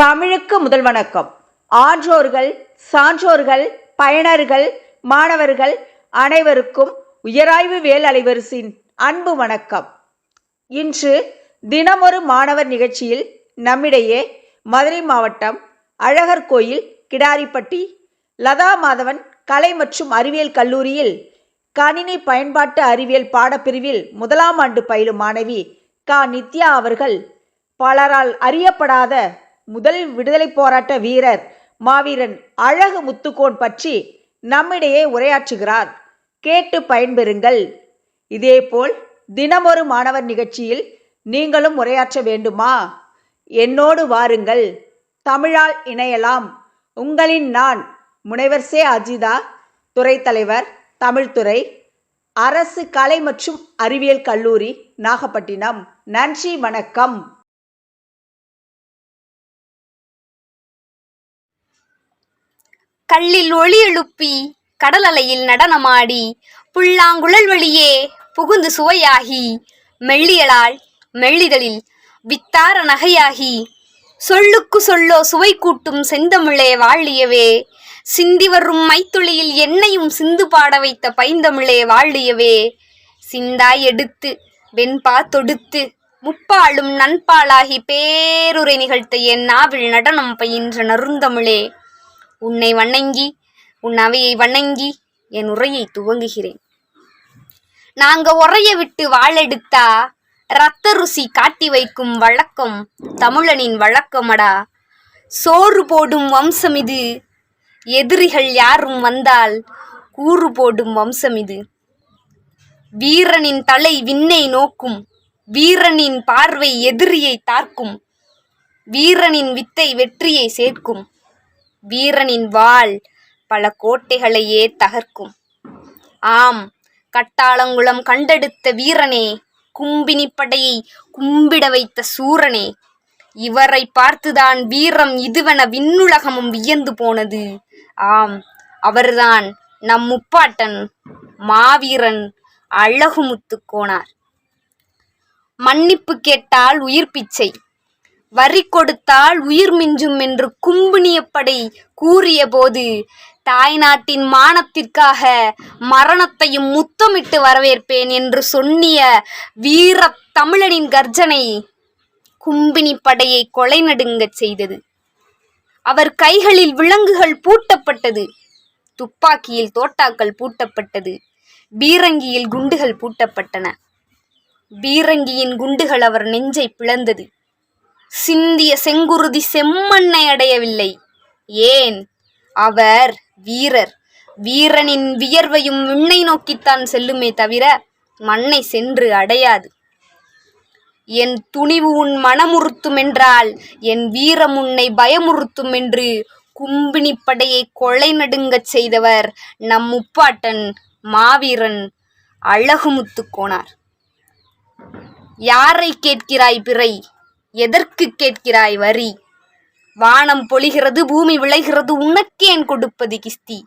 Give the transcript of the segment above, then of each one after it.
தமிழுக்கு முதல் வணக்கம். ஆன்றோர்கள் சான்றோர்கள் பயனர்கள் மாணவர்கள் அனைவருக்கும் உயராய்வு வேல் அலைவரிசின் அன்பு வணக்கம். இன்று தினமொரு மாணவர் நிகழ்ச்சியில் நம்மிடையே மதுரை மாவட்டம் அழகர் கோயில் கிடாரிப்பட்டி லதா மாதவன் கலை மற்றும் அறிவியல் கல்லூரியில் கணினி பயன்பாட்டு அறிவியல் பாடப்பிரிவில் முதலாம் ஆண்டு பயிலும் மாணவி கா. நித்யா அவர்கள் பலரால் அறியப்படாத முதல் விடுதலை போராட்ட வீரர் மாவீரன் அழகு முத்துக்கோன் பற்றி நம்மிடையே உரையாற்றுகிறார். கேட்டு பயன்பெறுங்கள். இதேபோல் தினமொரு மாணவர் நிகழ்ச்சியில் நீங்களும் உரையாற்ற வேண்டுமா? என்னோடு வாருங்கள். தமிழால் இணையலாம். உங்களின் நான் முனைவர் சே. அஜிதா துறை தலைவர் தமிழ்துறை அரசு கலை மற்றும் அறிவியல் கல்லூரி நாகப்பட்டினம். நன்றி வணக்கம். கல்லில் ஒளி எழுப்பி கடல் அலையில் நடனமாடி புல்லாங்குழல் வழியே புகுந்து சுவையாகி மெல்லியலால் மெல்லிதழில் வித்தார நகையாகி சொல்லுக்கு சொல்லோ சுவை கூட்டும் செந்தமிழே வாழியவே. சிந்தி வரும் மைத்துளியில் என்னையும் சிந்து பாட வைத்த பைந்தமிழே வாழியவே. சிந்தாய் எடுத்து வெண்பா தொடுத்து முப்பாலும் நண்பாளாகி பேருரை நிகழ்த்த என் நாவில் நடனம் பயின்ற நருந்தமிழே. உன்னை வணங்கி உன் அவையை வணங்கி என் உரையை துவங்குகிறேன். நாங்க உரைய விட்டு வாழெடுத்தா ரத்த ருசி காட்டி வைக்கும் வழக்கம் தமிழனின் வழக்கமடா. சோறு போடும் வம்சம் இது எதிரிகள் யாரும் வந்தால் கூறு போடும் வம்சம் இது. வீரனின் தலை விண்ணை நோக்கும் வீரனின் பார்வை எதிரியை தாக்கும் வீரனின் வித்தை வெற்றியை சேர்க்கும். வீரனின் வாள் பல கோட்டைகளையே தகர்க்கும். ஆம் கட்டாளங்குளம் கண்டெடுத்த வீரனே கும்பினி படையை கும்பிட வைத்த சூரனே இவரை பார்த்துதான் வீரம் இதுவென விண்ணுலகமும் வியந்து போனது. ஆம் அவர்தான் நம் முப்பாட்டன் மாவீரன் அழகுமுத்து கோனார். மன்னிப்பு கேட்டால் உயிர் பிச்சை. வரி கொடுத்தால் உயிர் மிஞ்சும் என்று கும்பினியப்படை கூறியபோது தாய்நாட்டின் மானத்திற்காக மரணத்தையும் முத்தமிட்டு வரவேற்பேன் என்று சொன்னிய வீர தமிழனின் கர்ஜனை கும்பினி படையை கொலை நடுங்கச் செய்தது. அவர் கைகளில் விலங்குகள் பூட்டப்பட்டது துப்பாக்கியில் தோட்டாக்கள் பூட்டப்பட்டது பீரங்கியில் குண்டுகள் பூட்டப்பட்டன. பீரங்கியின் குண்டுகள் அவர் நெஞ்சை பிளந்தது. சிந்திய செங்குருதி செம்மண்ணை அடையவில்லை. ஏன்? அவர் வீரர். வீரனின் வியர்வையும் விண்ணை நோக்கித்தான் செல்லுமே தவிர மண்ணை சென்று அடையாது. என் துணிவு உன் மனமுறுத்தும் என்றால் என் வீரம் உன்னை பயமுறுத்தும் என்று கும்பினி படையை கொலை நடுங்கச் செய்தவர் நம் முப்பாட்டன் மாவீரன் அழகுமுத்து கோனார். யாரை கேட்கிறாய் பிறை? எதற்கு கேட்கிறாய் வரி? வானம் பொழிகிறது பூமி விளைகிறது உனக்கேன் கொடுப்பது கிஸ்தி?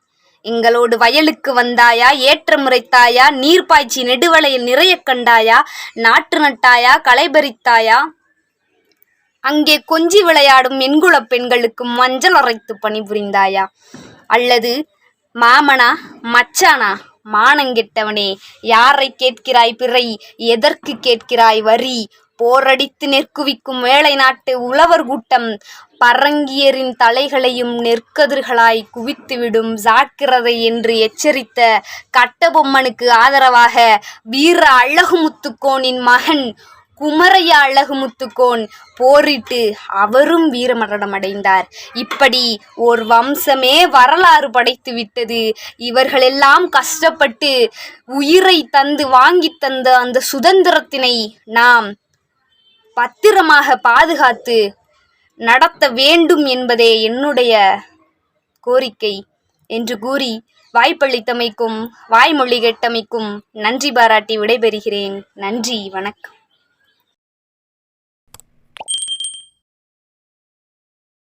எங்களோடு வயலுக்கு வந்தாயா ஏற்ற முறைத்தாயா நீர் பாய்ச்சி நெடுவளையில் நிறைய கண்டாயா நாற்று நட்டாயா களை பறித்தாயா? அங்கே கொஞ்சி விளையாடும் எண்குலப் பெண்களுக்கு மஞ்சள் அரைத்து பணிபுரிந்தாயா? அல்லது மாமனா மச்சானா மானங்கெட்டவனே யாரை கேட்கிறாய் பிறை? எதற்கு கேட்கிறாய் வரி? போரடித்து நெற்குவிக்கும் வேலை நாட்டு உழவர் கூட்டம் பரங்கியரின் தலைகளையும் நெற்கதிர்களாய் குவித்துவிடும் ஜாக்கிரதை என்று எச்சரித்த கட்டபொம்மனுக்கு ஆதரவாக வீர அழகுமுத்துக்கோனின் மகன் குமரையா அழகுமுத்துக்கோன் போரிட்டு அவரும் வீரமரணம் அடைந்தார். இப்படி ஓர் வம்சமே வரலாறு படைத்து விட்டது. இவர்களெல்லாம் கஷ்டப்பட்டு உயிரை தந்து வாங்கி தந்த அந்த சுதந்திரத்தினை நாம் பத்திரமாக பாதுகாத்து நடத்த வேண்டும் என்பதே என்னுடைய கோரிக்கை என்று கூறி வாய்ப்பளித்தமைக்கும் வாய்மொழி கேட்டமைக்கும் நன்றி பாராட்டி விடைபெறுகிறேன். நன்றி வணக்கம்.